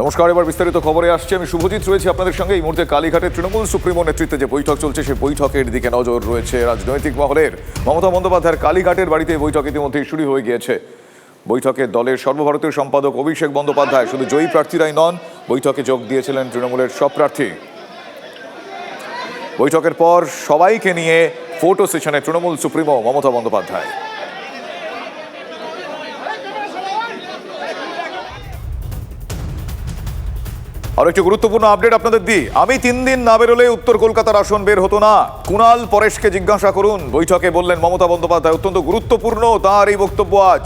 নমস্কার, এবার বিস্তারিত খবরে আসছে। আমি শুভজিৎ রয়েছে আপনাদের সঙ্গে। এই মুহূর্তে কালীঘাটের তৃণমূল সুপ্রিমো নেতৃত্বে যে বৈঠক চলছে, সেই বৈঠকের দিকে নজর রয়েছে রাজনৈতিক মহলের। মমতা বন্দ্যোপাধ্যায়ের কালীঘাটের বাড়িতে বৈঠক ইতিমধ্যেই শুরু হয়ে গিয়েছে। বৈঠকে দলের সর্বভারতীয় সম্পাদক অভিষেক বন্দ্যোপাধ্যায়, শুধু জয়ী প্রার্থীরাই নন, বৈঠকে যোগ দিয়েছিলেন তৃণমূলের সব প্রার্থী। বৈঠকের পর সবাইকে নিয়ে ফটো সেশনে তৃণমূল সুপ্রিমো মমতা বন্দ্যোপাধ্যায়। আর একটি গুরুত্বপূর্ণ আপডেট আপনাদের দিই। আমি তিন দিন না বেরোলে উত্তর কলকাতার আসন বের হতো না। কুণাল পরেশকে জিজ্ঞাসা করুন। বৈঠকে বললেন মমতা বন্দ্যোপাধ্যায়, অত্যন্ত গুরুত্বপূর্ণ তার এই বক্তব্য আজ।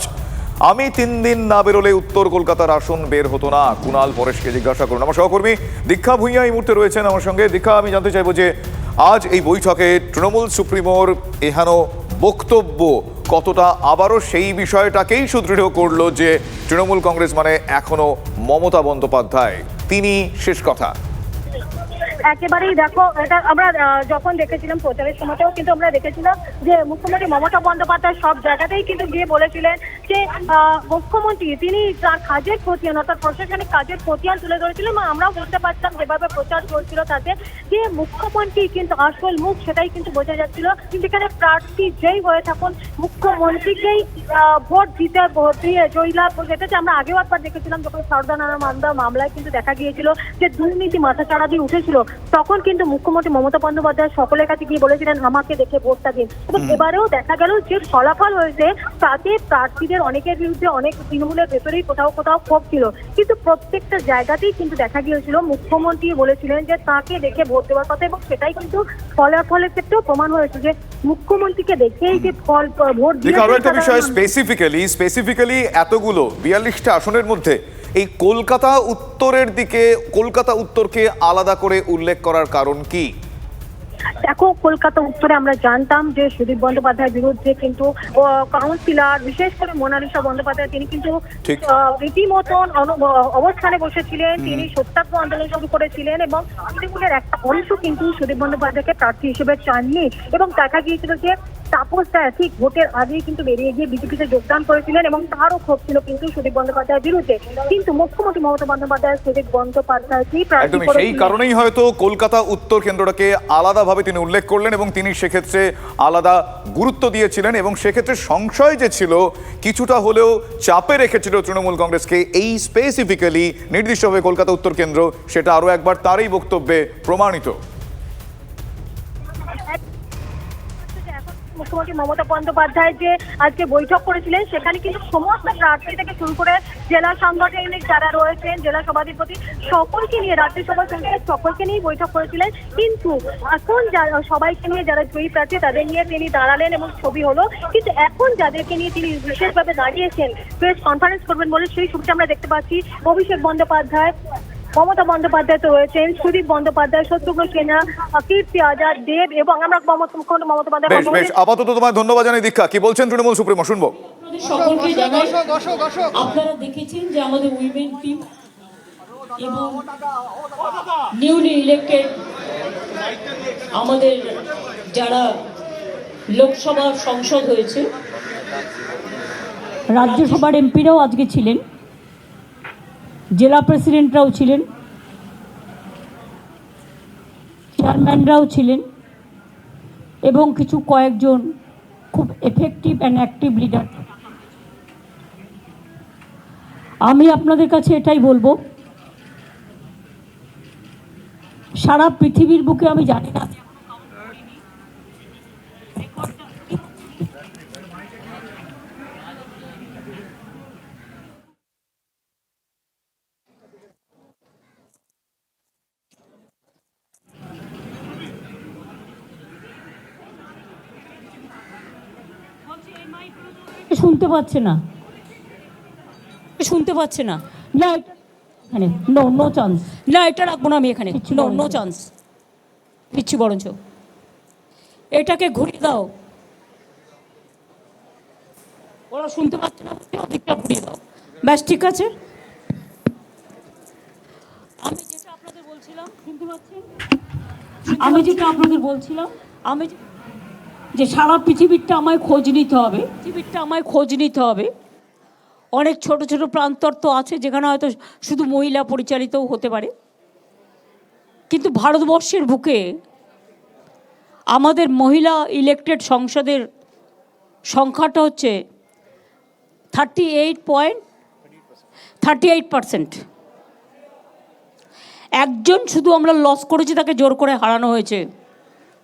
আমি তিন দিন না বেরোলে উত্তর কলকাতার আসন বের হতো না। কুণাল পরেশকে জিজ্ঞাসা করুন। আমার সহকর্মী দীক্ষা ভূঁইয়া এই মুহূর্তে রয়েছেন আমার সঙ্গে। দীক্ষা, আমি জানতে চাইব যে আজ এই বৈঠকে তৃণমূল সুপ্রিমোর এহানো বক্তব্য কতটা, আবারও সেই বিষয়টাকেই সুদৃঢ় করল যে তৃণমূল কংগ্রেস মানে এখনও মমতা বন্দ্যোপাধ্যায়। তিনি শেষ কথা। একেবারেই দেখো, এটা আমরা যখন দেখেছিলাম প্রচারের সময়তেও কিন্তু আমরা দেখেছিলাম যে মুখ্যমন্ত্রী মমতা বন্দ্যোপাধ্যায় সব জায়গাতেই কিন্তু গিয়ে বলেছিলেন যে মুখ্যমন্ত্রী তিনি তার কাজের খতিয়ান, অর্থাৎ প্রশাসনিক কাজের খতিয়ান তুলে ধরেছিলেন এবং আমরাও বুঝতে পারছিলাম যেভাবে প্রচার চলছিল তাতে, যে মুখ্যমন্ত্রী কিন্তু আসল মুখ সেটাই কিন্তু বোঝা যাচ্ছিল। যেখানে প্রার্থী যেই হয়ে থাকুন, মুখ্যমন্ত্রীকেই ভোট দিতে, ভোট দিয়ে জয়লাভ যেটাতে আমরা আগেও একবার দেখেছিলাম যখন সর্দানানা মামলা মামলায় কিন্তু দেখা গিয়েছিল যে দুর্নীতি মাথা চাড়া দিয়ে উঠেছিল। তখন কিন্তু মুখ্যমন্ত্রী মমতা বন্দ্যোপাধ্যায় সকলের কাছে গিয়ে বলেছিলেন আমাকে দেখে ভোটটা দিন। এবং এবারেও দেখা গেল যে ফলাফল হয়েছে তাতে প্রার্থীদের অনেকের বিরুদ্ধে অনেক তৃণমূলের ভেতরেই কোথাও কোথাও ক্ষোভ ছিল। কিন্তু প্রত্যেকটা জায়গাতেই কিন্তু দেখা গিয়েছিল মুখ্যমন্ত্রী বলেছিলেন যে তাকে দেখে ভোট দেওয়ার কথা এবং সেটাই কিন্তু ফলাফলের ক্ষেত্রেও প্রমাণ হয়েছে যে মুখ্যমন্ত্রীকে দেখেই যে ফল ভোট আরও একটা বিষয় স্পেসিফিক্যালি স্পেসিফিক্যালি এতগুলো বিয়াল্লিশটা আসনের মধ্যে এই কলকাতা উত্তরের দিকে কলকাতা উত্তরকে আলাদা করে উল্লেখ করার কারণ কি? দেখো কলকাতা উত্তরে আমরা জানতাম যে সুদীপ বন্দ্যোপাধ্যায়ের বিরুদ্ধে কিন্তু কাউন্সিলর বিশেষ করে মোনালিসা বন্দ্যোপাধ্যায় তিনি কিন্তু রীতিমতন অবস্থানে বসেছিলেন। তিনি সত্যাগ্রহ আন্দোলন শুরু করেছিলেন এবং তৃণমূলের একটা অংশ কিন্তু সুদীপ বন্দ্যোপাধ্যায়কে প্রার্থী হিসেবে চাননি এবং দেখা গিয়েছিল যে তাপস রায় ঠিক ভোটের আগেই কিন্তু বেরিয়ে গিয়ে বিজেপিতে যোগদান করেছিলেন এবং তারও ক্ষোভ ছিল কিন্তু সুদীপ বন্দ্যোপাধ্যায়ের বিরুদ্ধে। কিন্তু মুখ্যমন্ত্রী মমতা বন্দ্যোপাধ্যায় সুদীপ বন্দ্যোপাধ্যায়কেই একদমই সেই কারণেই হয়তো কলকাতা উত্তর কেন্দ্রটাকে আলাদাভাবে তিনি উল্লেখ করলেন এবং তিনি সেক্ষেত্রে আলাদা গুরুত্ব দিয়েছিলেন এবং সেক্ষেত্রে সংশয় যে ছিল কিছুটা হলেও চাপে রেখেছিল তৃণমূল কংগ্রেসকে এই স্পেসিফিক্যালি নির্দিষ্টভাবে কলকাতা উত্তর কেন্দ্র সেটা আরও একবার তারই বক্তব্যে প্রমাণিত। মুখ্যমন্ত্রী মমতা বন্দ্যোপাধ্যায় যে আজকে বৈঠক করেছিলেন, সেখানে কিন্তু সমস্ত প্রার্থী থেকে শুরু করে জেলা সাংগঠনিক যারা রয়েছেন, জেলা সভাধিপতি সকলকে নিয়ে রাজ্যসভা সংসদ সকলকে নিয়ে বৈঠক করেছিলেন। কিন্তু এখন সবাইকে নিয়ে যারা জয়ী প্রার্থী, তাদের নিয়ে তিনি দাঁড়ালেন এবং ছবি হলো। কিন্তু এখন যাদেরকে নিয়ে তিনি বিশেষভাবে দাঁড়িয়েছেন, প্রেস কনফারেন্স করবেন বলে সেই ছবিটা আমরা দেখতে পাচ্ছি। অভিষেক বন্দ্যোপাধ্যায় মমতা বন্দ্যোপাধ্যায় তো রয়েছেন সুদীপ বন্দ্যোপাধ্যায় শত্রুঘ্ন সিনহা কীর্তি আজাদ দেব এবং আমরা মমতা মুখ্যমন্ত্রী মমতা বেশ আপাতত তোমায় ধন্যবাদ জানাই দীক্ষা। কি বলছেন তৃণমূল সুপ্রিমো? শুনব। সকলকে জানাই আপনারা দেখেছেন যে আমাদের উইমেন টিম এবং নিউলি ইলেক্টেড আমাদের যারা লোকসভা সংসদ হয়েছে রাজ্যসভার এমপিরাও আজকে ছিলেন। জেলা প্রেসিডেন্টরাও ছিলেন, চেয়ারম্যানরাও ছিলেন, এবং কিছু কয়েকজন খুব এফেক্টিভ অ্যান্ড অ্যাক্টিভ লিডার আমি আপনাদের কাছে এটাই বলব, সারা পৃথিবীর বুকে আমি জানি না শুনতে পাচ্ছে না। শুনতে পাচ্ছে না। না এখানে নো নো চান্স না এটা রাখব না আমি এখানে। নো নো চান্স পিচ্ছি বরঞ্চ। এটাকে ঘুরিয়ে দাও। ওরা শুনতে পাচ্ছে না ওদিকটা ঘুরিয়ে দাও। ব্যাস ঠিক আছে? আমি যেটা আপনাদের বলছিলাম শুনতে পাচ্ছেন? আমি যেটা আপনাদের বলছিলাম আমি যে- সারা পৃথিবীরটা আমায় খোঁজ নিতে হবে। পৃথিবীরটা আমায় খোঁজ নিতে হবে। অনেক ছোট ছোট প্রান্তর তো আছে, যেখানে হয়তো শুধু মহিলা পরিচালিতও হতে পারে। কিন্তু ভারতবর্ষের বুকে আমাদের মহিলা ইলেকটেড সংসদের সংখ্যাটা হচ্ছে thirty eight point thirty eight percent একজন শুধু আমরা লস করেছি, তাকে জোর করে হারানো হয়েছে।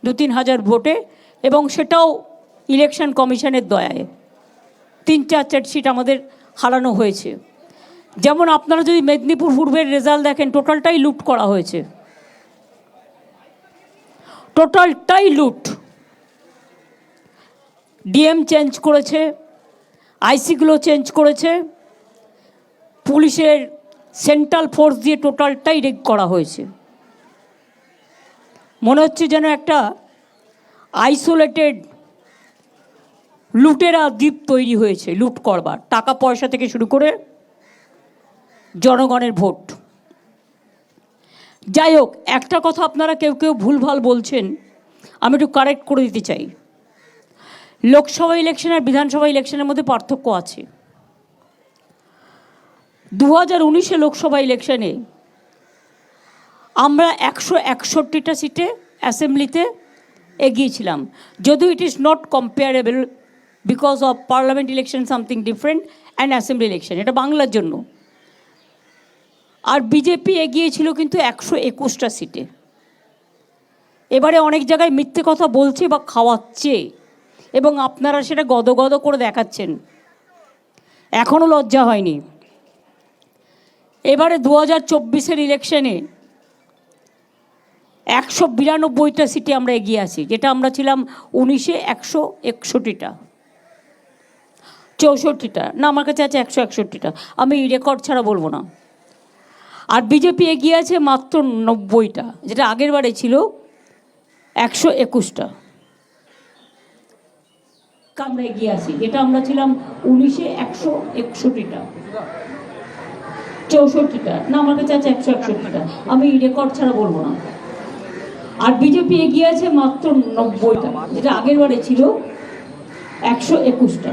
দু তিন হাজার ভোটে এবং সেটাও ইলেকশন কমিশনের দয়ায়। তিন চার চার সিট আমাদের হারানো হয়েছে। যেমন আপনারা যদি মেদিনীপুর পূর্বের রেজাল্ট দেখেন টোটালটাই লুট করা হয়েছে। টোটালটাই লুট ডিএম চেঞ্জ করেছে আইসিগুলো চেঞ্জ করেছে। পুলিশের সেন্ট্রাল ফোর্স দিয়ে টোটালটাই রেগ করা হয়েছে। মনে হচ্ছে যেন একটা আইসোলেটেড লুটেরা দ্বীপ তৈরি হয়েছে, লুট করবার। টাকা পয়সা থেকে শুরু করে জনগণের ভোট। যাই হোক, একটা কথা আপনারা কেউ কেউ ভুলভাল বলছেন, আমি একটু কারেক্ট করে দিতে চাই। লোকসভা ইলেকশন আর বিধানসভা ইলেকশনের মধ্যে পার্থক্য আছে। দু হাজার উনিশে লোকসভা ইলেকশনে আমরা একশো একষট্টিটা সিটে অ্যাসেম্বলিতে এগিয়েছিলাম। যদিও it is not comparable because of parliament election something different and assembly election এটা বাংলার জন্য। আর বিজেপি এগিয়েছিল কিন্তু একশো একুশটা সিটে। এবারে অনেক জায়গায় মিথ্যে কথা বলছে বা খাওয়াচ্ছে এবং আপনারা সেটা গদগদ করে দেখাচ্ছেন। এখনও লজ্জা হয়নি। এবারে দু হাজার চব্বিশের ইলেকশনে একশো বিরানব্বইটা সিটে আমরা এগিয়ে আছি, যেটা আমরা ছিলাম উনিশে একশো একষট্টিটা, চৌষট্টিটা, না আমার কাছে আছে একশো একষট্টিটা, আমি রেকর্ড ছাড়া বলব না। আর বিজেপি এগিয়ে আছে মাত্র নব্বইটা, যেটা আগের বারে ছিল একশো একুশটা। আমরা এগিয়ে আছি, যেটা আমরা ছিলাম উনিশে একশো একষট্টিটা, চৌষট্টিটা, না আমার কাছে আছে একশো একষট্টিটা, আমি রেকর্ড ছাড়া বলব না। আর বিজেপি এগিয়ে আছে মাত্র নব্বইটা, যেটা আগের বারে ছিল একশো একুশটা।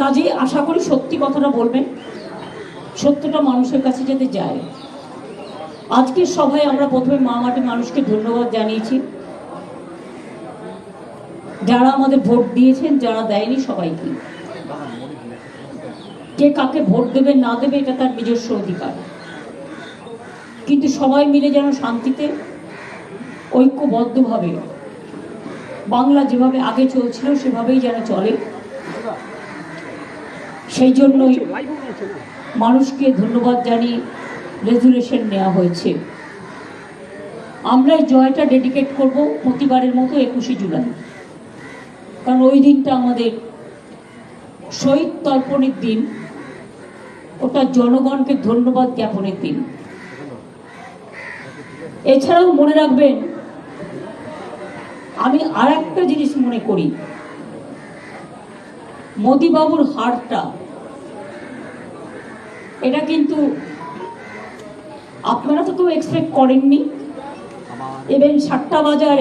কাজে আশা করি সত্যি কথাটা বলবেন, সত্যটা মানুষের কাছে যাতে যায়। আজকের সভায় আমরা প্রথমে মা মাটি মানুষকে ধন্যবাদ জানিয়েছি। যারা আমাদের ভোট দিয়েছেন, যারা দেয়নি, সবাইকে। কে কাকে ভোট দেবে, না দেবে, এটা তার নিজস্ব অধিকার। কিন্তু সবাই মিলে যেন শান্তিতে ঐক্যবদ্ধভাবে বাংলা যেভাবে আগে চলছিল, সেভাবেই যেন চলে। সেই জন্যই মানুষকে ধন্যবাদ জানিয়ে রেজুলেশন নেওয়া হয়েছে। আমরা জয়টা ডেডিকেট করব প্রতিবারের মতো একুশে জুলাই। কারণ ওই দিনটা আমাদের শহীদ তর্পণের দিন, ওটা জনগণকে ধন্যবাদ জ্ঞাপনের দিন। এছাড়াও মনে রাখবেন, আমি আর একটা জিনিস মনে করি। মোদিবাবুর হারটা, এটা কিন্তু আপনারা তো কেউ এক্সপেক্ট করেননি। এবং সাতটা বাজার,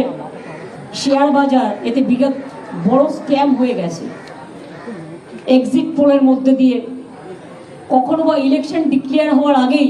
শেয়ার বাজার, এতে বিগত বড় স্ক্যাম হয়ে গেছে। এক্সিট পোলের মধ্যে দিয়ে কখনো বা ইলেকশন ডিক্লেয়ার হওয়ার আগেই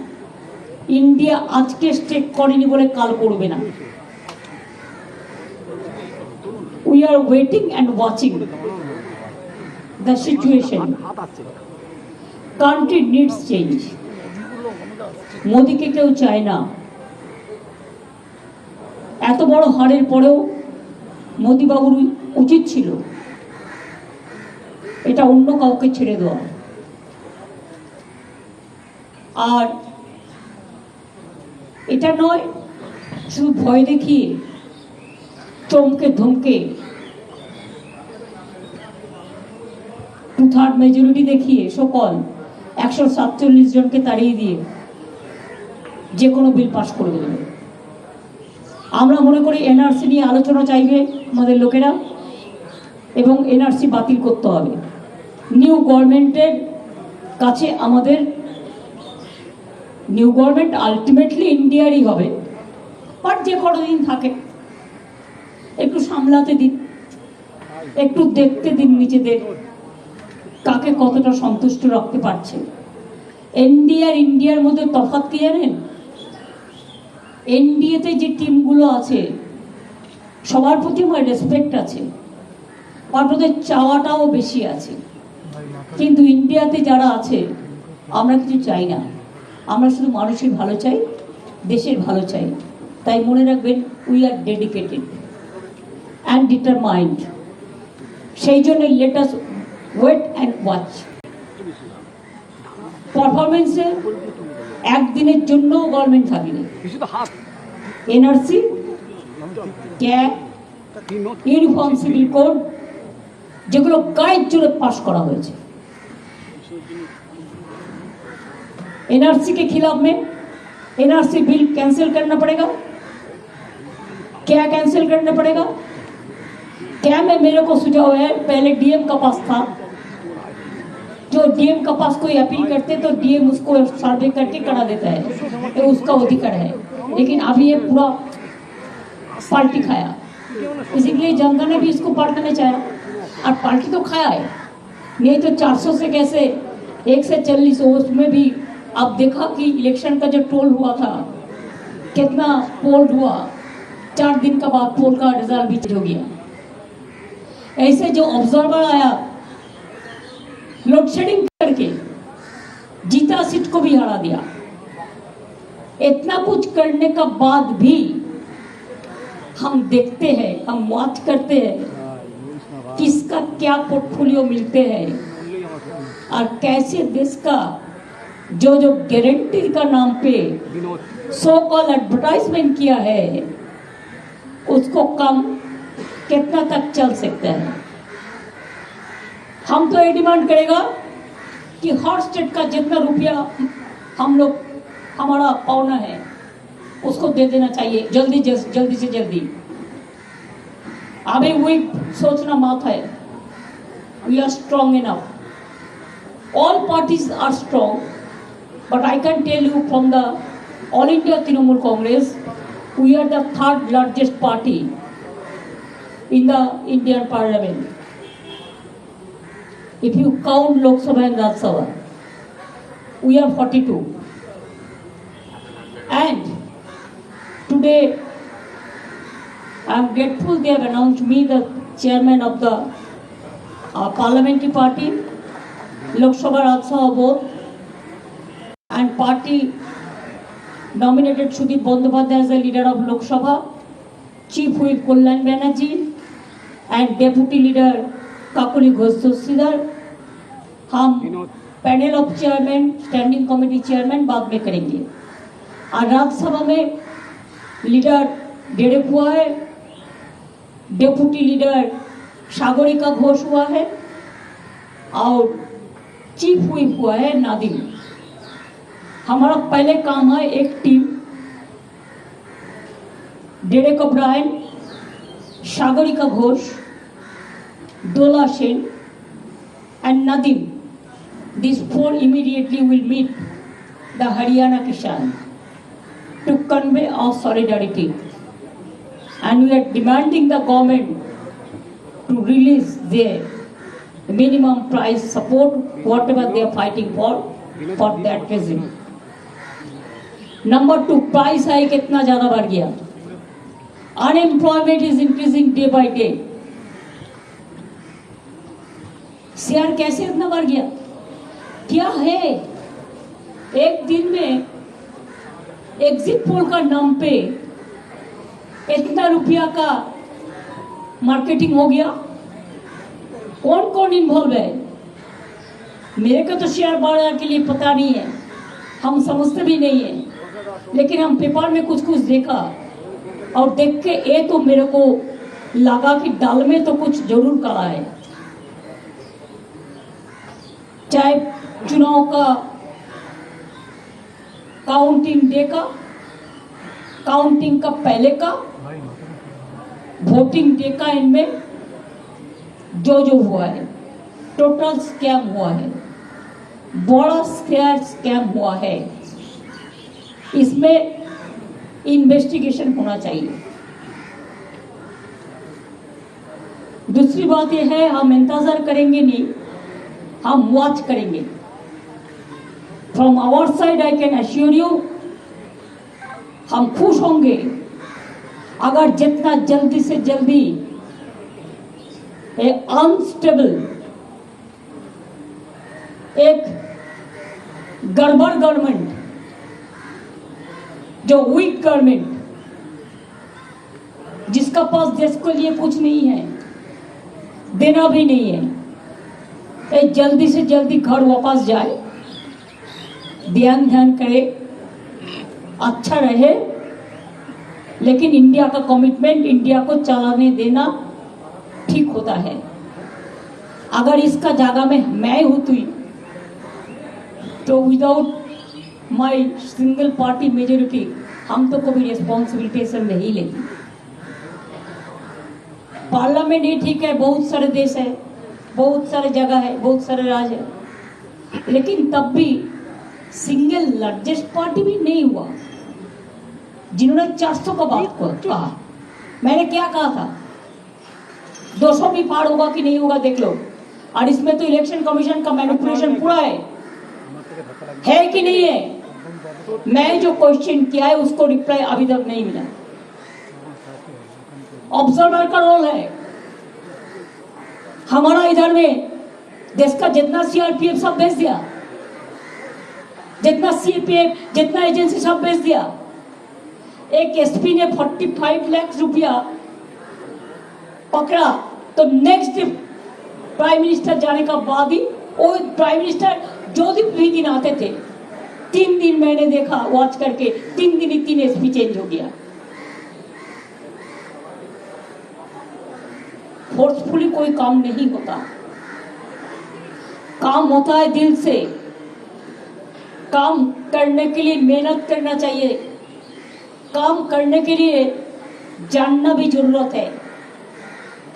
ইন্ডিয়া আজকে স্টেক করেনি বলে কাল করবে না। We are waiting and watching the situation country needs change মোদিকে কেউ চায় না। এত বড় হারের পরেও মোদিবাবুর উচিত ছিল। এটা অন্য কাউকে ছেড়ে দেওয়া। আর এটা নয়। শুধু ভয় দেখিয়ে চমকে ধমকে। টু থার্ড মেজরিটি দেখিয়ে সকল একশো সাতচল্লিশ জনকে তাড়িয়ে দিয়ে যে কোনো বিল পাশ করে দেবে। আমরা মনে করি এনআরসি নিয়ে আলোচনা চাইবে আমাদের লোকেরা এবং এনআরসি বাতিল করতে হবে। নিউ গভর্নমেন্টের কাছে আমাদের নিউ গভর্নমেন্ট আলটিমেটলি ইন্ডিয়ারই হবে বাট যে কতদিন থাকে, একটু সামলাতে দিন, একটু দেখতে দিন নিজেদের, কাকে কতটা সন্তুষ্ট রাখতে পারছে। এনডি আর ইন্ডিয়ার মধ্যে তফাৎ কি জানেন? এনডিএতে যে টিমগুলো আছে, সবার প্রতি আমার রেসপেক্ট আছে ওদের চাওয়াটাও বেশি আছে। কিন্তু ইন্ডিয়াতে যারা আছে, আমরা কিছু চাই না। আমরা শুধু মানুষের ভালো চাই, দেশের ভালো চাই। তাই মনে রাখবেন we are dedicated and determined সেই জন্য let us wait and watch পারফরমেন্সে একদিনের জন্য গভর্নমেন্ট থাকেনি। এনআরসি ইউনিফর্ম সিভিল কোড যেগুলো গায়ের জোরে পাশ করা হয়েছে। एनआरसी के खिलाफ में एनआरसी बिल कैंसिल करना पड़ेगा। क्या कैंसिल करना पड़ेगा? क्या में मेरे को सुझाव है? पहले डीएम का पास था। जो डीएम का पास कोई अपील करते तो डीएम उसको सर्वे करके करा देता है। ये उसका अधिकार है। लेकिन अभी ये पूरा पार्टी खाया। इसीलिए जनता ने भी इसको पलटना चाहा और पार्टी तो खाया है। नहीं तो 400 से कैसे एक से चालीस, उसमें भी अब देखा कि इलेक्शन का जो टोल हुआ था, कितना पोल हुआ। चार दिन का बाद पोल का रिज़ल्ट भी हो गया। ऐसे जो ऑब्जर्वर आया लोड शेडिंग करके जीता सीट को भी हरा दिया। इतना कुछ करने का बाद भी हम देखते हैं, हम वॉच करते हैं किसका क्या पोर्टफोलियो मिलते हैं और कैसे देश का जो जो गारंटी का नाम पे सो कॉल एडवर्टाइजमेंट किया है उसको कम कितना तक चल सकता है? हम तो ये डिमांड करेगा कि हर स्टेट का जितना रुपया हम लोग हमारा पावना है उसको दे देना चाहिए जल्दी जल्दी से जल्दी। अभी वही सोचना मत है। We are strong enough all parties are strong. But i can tell you from the all india trinamool congress we are the third largest party in the indian parliament. If you count lok sabha and rajya sabha we are 42 and today i am grateful they have announced me the chairman of the uh, parliamentary party Lok Sabha Rajya Sabha both and party nominated Sudip Bandyopadhyay as the leader of Lok Sabha, Chief Whip Kullan Banerjee and Deputy Leader Kakuli Ghosh Sridhar. हम panel of chairman standing committee chairman बाद में करेंगे और राज्यसभा में leader डेढ़ हुआ है deputy leader Sagarika Ghosh हुआ है और चीफ हुई हुआ है नादिम हमारा पहले काम है एक team Derek O'Brien Sagarika Ghosh Dola Sen and Nadim. These four immediately will meet the Haryana Kishan to convey our solidarity. And we are demanding the government to release their minimum price support, whatever they are fighting for, for that reason. Number two price hike इतना ज़्यादा बढ़ गया. Unemployment is increasing day by day share कैसे इतना बढ़ गया? क्या है? एक दिन में एग्जिट पोल का नाम पे इतना रुपया का मार्केटिंग हो गया। कौन कौन इन्वॉल्व है? मेरे को तो शेयर बाज़ार के लिए पता नहीं है। हम समझते भी नहीं है। लेकिन हम पेपर में कुछ कुछ देखा और देख के ये तो मेरे को लगा कि दाल में तो कुछ ज़रूर करा है। चाहे चुनाव का काउंटिंग डे का काउंटिंग का पहले का वोटिंग डे का इनमें, जो जो हुआ है टोटल स्कैम हुआ है, बड़ा स्कैम हुआ है। इसमें इन्वेस्टिगेशन होना चाहिए। दूसरी बात यह है, हम इंतज़ार करेंगे नहीं, हम वॉच करेंगे। From our side I can assure you हम खुश होंगे। अगर जितना जल्दी से जल्दी एक अनस्टेबल एक गड़बड़ गवर्नमेंट जो वीक गवर्नमेंट जिसका पास देश के लिए कुछ नहीं है, देना भी नहीं है ये जल्दी से जल्दी घर वापस जाए, ध्यान ध्यान करे अच्छा रहे, लेकिन इंडिया का कमिटमेंट इंडिया को चलाने देना ठीक होता है। अगर इसका जगह में मैं होती तो without my single party majority हम तो कभी रिस्पॉन्सिबिलिटी नहीं लेती पार्लियामेंट ही ठीक है, बहुत सारे देश है, बहुत सारे जगह है, बहुत सारे राज्य है। लेकिन तब भी सिंगल लार्जेस्ट पार्टी भी नहीं हुआ। जिन्होंने 400 का बात कहा। मैंने क्या कहा था? 200 भी पार होगा कि नहीं होगा, देख लो। और इसमें तो इलेक्शन कमीशन का मैनिपुलेशन पूरा है। है कि नहीं है? मैं जो क्वेश्चन किया है, उसको रिप्लाई अभी तक नहीं मिला। ऑब्जर्वर का रोल है। हमारा इधर में देश का जितना सीआरपीएफ सब भेज दिया। जितना सीआरपीएफ जितना एजेंसी सब भेज दिया। एक एसपी ने 45 लाख रुपया पकड़ा तो नेक्स्ट प्राइम मिनिस्टर जाने का बाद ही वो प्राइम मिनिस्टर जो भी दिन आते थे तीन दिन मैंने देखा वॉच करके, तीन दिन ही तीन एसपी चेंज हो गया। फोर्सफुली कोई काम नहीं होता। काम होता है दिल से। काम करने के लिए मेहनत करना चाहिए। काम करने के लिए जानना भी ज़रूरत है।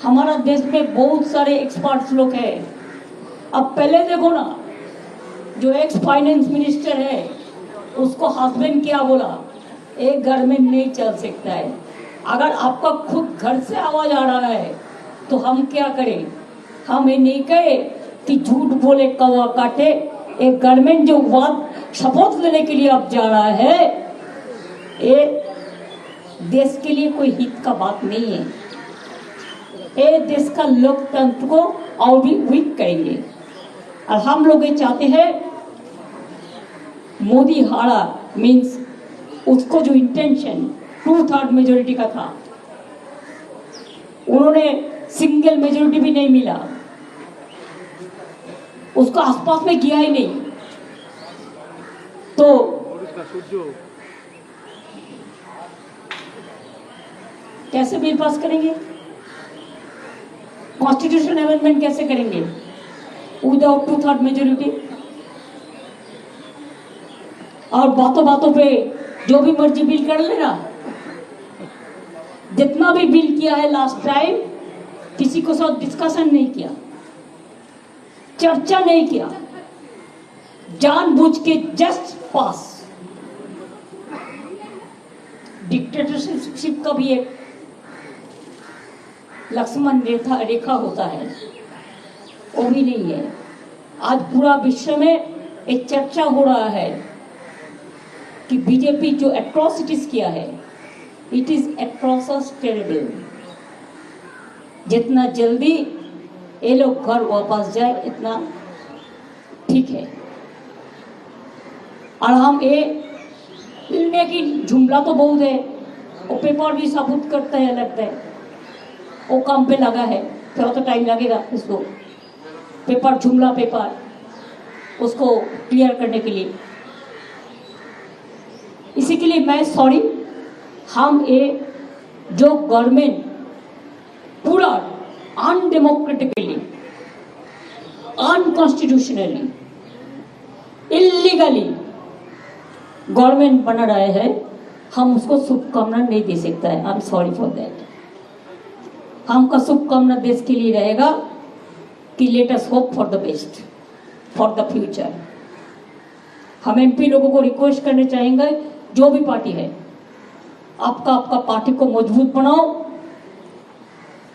हमारा देश में बहुत सारे एक्सपर्ट्स लोग हैं। अब पहले देखो ना जो एक्स फाइनेंस मिनिस्टर है, उसको हस्बैंड क्या बोला? एक घर में नहीं चल सकता है। अगर आपका खुद घर से आवाज़ आ रहा है तो हम क्या करें? हम ये नहीं कहे कि झूठ बोले कौवा काटे। एक गवर्नमेंट जो बात शपथ लेने के लिए अब जा रहा है, ये देश के लिए कोई हित का बात नहीं है। ये देश का लोकतंत्र को और भी वीक करेंगे। और हम लोग ये चाहते हैं मोदी हारा मीन्स उसको जो इंटेंशन टू थर्ड मेजोरिटी का था, उन्होंने सिंगल मेजोरिटी भी नहीं मिला। उसको आसपास में किया ही नहीं। तो कैसे बिल पास करेंगे? कॉन्स्टिट्यूशन अमेंडमेंट कैसे करेंगे? विदाउट टू थर्ड मेजोरिटी और बातों बातों पे जो भी मर्ज़ी बिल कर लेना। जितना भी बिल किया है लास्ट टाइम किसी को साथ डिस्कशन नहीं किया, चर्चा नहीं किया। जानबूझ के जस्ट पास डिक्टेटरशिप का भी एक लक्ष्मण रेखा रेखा होता है। वो भी नहीं है। आज पूरा विश्व में एक चर्चा हो रहा है। कि बीजेपी जो एट्रोसिटीज किया है इट इज़ एट्रोसस टेरेबल जितना जल्दी ये लोग घर वापस जाए, इतना ठीक है। और हम ये लेकिन जुमला तो बहुत है वो पेपर भी साबुत करता है, लगता है। वो काम पे लगा है थोड़ा तो टाइम लगेगा इसको। पेपर, जुमला पेपर, उसको क्लियर करने के लिए। इसी के लिए मैं सॉरी हम ये जो गवर्नमेंट पूरा अनडेमोक्रेटिकली अनकॉन्स्टिट्यूशनली इलीगली गवर्नमेंट बना रहे हैं, हम उसको शुभकामना नहीं दे सकता है। I am sorry for that हमका शुभकामना देश के लिए रहेगा कि let us hope for the best for the future हम एमपी लोगों को रिक्वेस्ट करने चाहेंगे जो भी पार्टी है, आपका आपका पार्टी को मज़बूत बनाओ।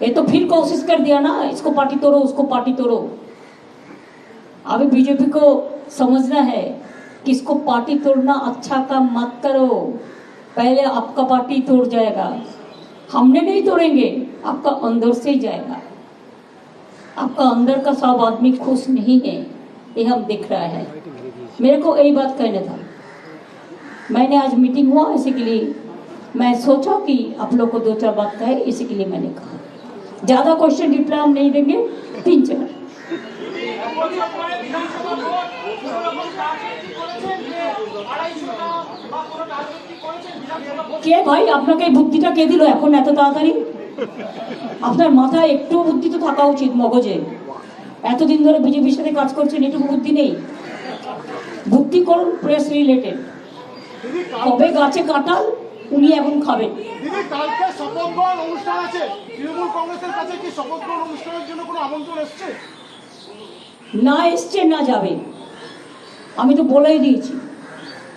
ये तो फिर कोशिश कर दिया ना, इसको पार्टी तोड़ो, उसको पार्टी तोड़ो। अभी बीजेपी को समझना है कि इसको पार्टी तोड़ना अच्छा काम मत करो। पहले आपका पार्टी तोड़ जाएगा। हमने नहीं तोड़ेंगे, आपका अंदर से ही जाएगा। आपका अंदर का सब आदमी खुश नहीं है, ये हम दिख रहा है। मेरे को यही बात कहना था। मैंने आज मीटिंग हुआ इसी के लिए मैं सोचा कि आप लोग को दो चार बात कहे इसी के लिए मैंने कहा ज़्यादा क्वेश्चन रिप्लाई हम नहीं देंगे तीन चार কে ভাই আপনাকে এই বুদ্ধিটা কে দিল এখন এত তাড়াতাড়ি আপনার মাথায় একটু বুদ্ধি তো থাকা উচিত মগজে এতদিন ধরে বিজেপির সাথে কাজ করছেন এটুকু বুদ্ধি নেই বুদ্ধি করুন প্রেস রিলেটেড কবে গাছে কাঁঠাল উনি এখন খাবেন। দিদি কালকে শপথ গ্রহণ অনুষ্ঠান আছে। তৃণমূল কংগ্রেসের কাছে কি শপথ গ্রহণ অনুষ্ঠানের জন্য কোনো আমন্ত্রণ এসছে? না এসছে না যাবে। আমি তো বলেই দিয়েছি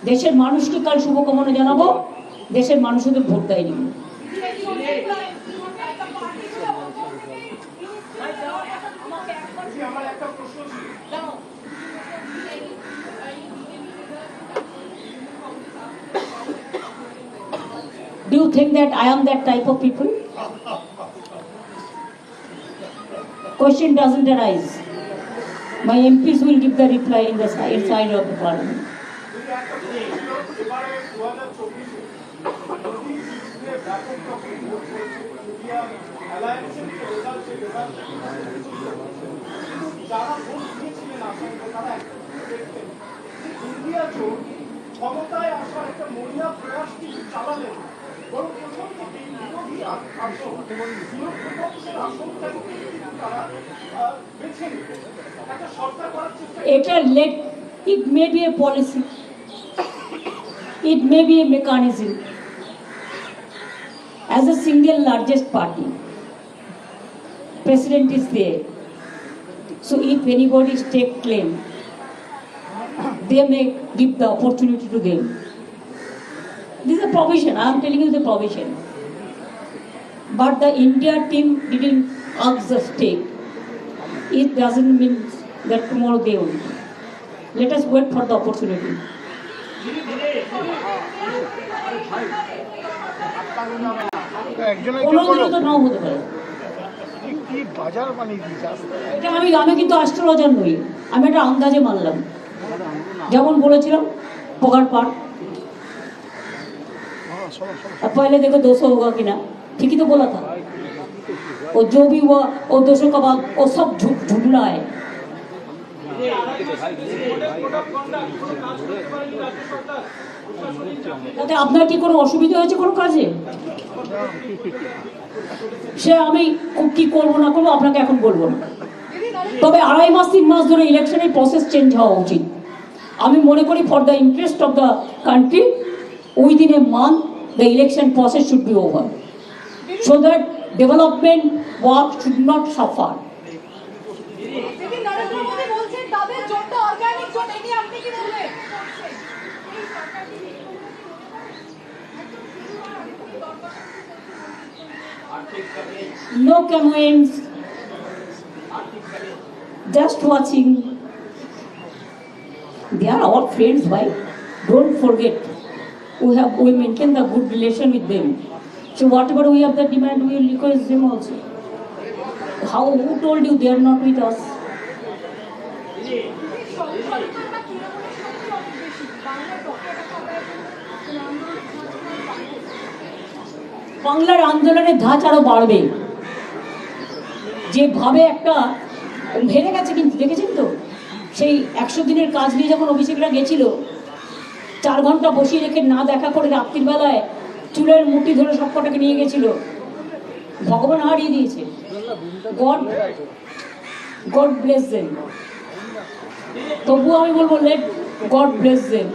দেশের মানুষকে কাল শুভকামনা জানাব দেশের মানুষদের ভোট দেয়নি। Do you think that I am that type of people? Question doesn't arise. My MPs will give the reply in the si- inside of the parliament. এবারে দু হাজার চব্বিশে মোদী বিরুদ্ধে ব্যাপক রকম ভোট হয়েছে ইন্ডিয়া অ্যালায়েন্সের যে রেজাল্ট সেই রেজাল্ট কিন্তু যারা ভোট দিয়েছিলেন আসামে তারা একটা কিছু দেখতেন যে ইন্ডিয়া জোট ক্ষমতায় আসার একটা মরিয়া প্রয়াস কিন্তু চালালেন It let it may be a policy. It may be a mechanism. As a single largest party, president is there. So if anybody take claim, they may give the opportunity to them. This is a provision. I am telling you the provision. But the India team didn't ask the state. It doesn't mean that tomorrow they will. Let us wait for the opportunity. নাও হতে পারে এটা আমি আমি কিন্তু astrologer নই আমি একটা আন্দাজে মানলাম যেমন বলেছিলাম পগার পাট अब पहले देखो दो सौ होगा कि ना ठीक ही तो बोला था और जो भी हुआ वो दो सौ का बाद वो सब झूठ झूठना है তাতে আপনার কি কোনো অসুবিধা হয়েছে কোনো কাজে সে আমি কি করবো না করবো আপনাকে এখন বলবো না তবে আড়াই মাস তিন মাস ধরে ইলেকশনের প্রসেস চেঞ্জ হওয়া উচিত আমি মনে করি for the interest of the country within a month the election process should be over so that development work should not suffer. No comments. Just watching. They are all friends, why? Don't forget. We have we maintain the good relation with them so whatever we have the demand we will request them also how who told you they are not with us বাংলার আন্দোলনের ধাঁচ আরও বাড়বে যেভাবে একটা হেরে গেছে কিন্তু দেখেছেন তো সেই একশো দিনের কাজ নিয়ে যখন অভিষেকরা গেছিল চার ঘণ্টা বসিয়ে রেখে না দেখা করে রাত্রির বেলায় চুলের মুটি ধরে সব কটাকে নিয়ে গেছিল। ভগবান হারিয়ে দিয়েছে। গড গড ব্লেস দেন তবুও আমি বলব লেট গড ব্লেস দেম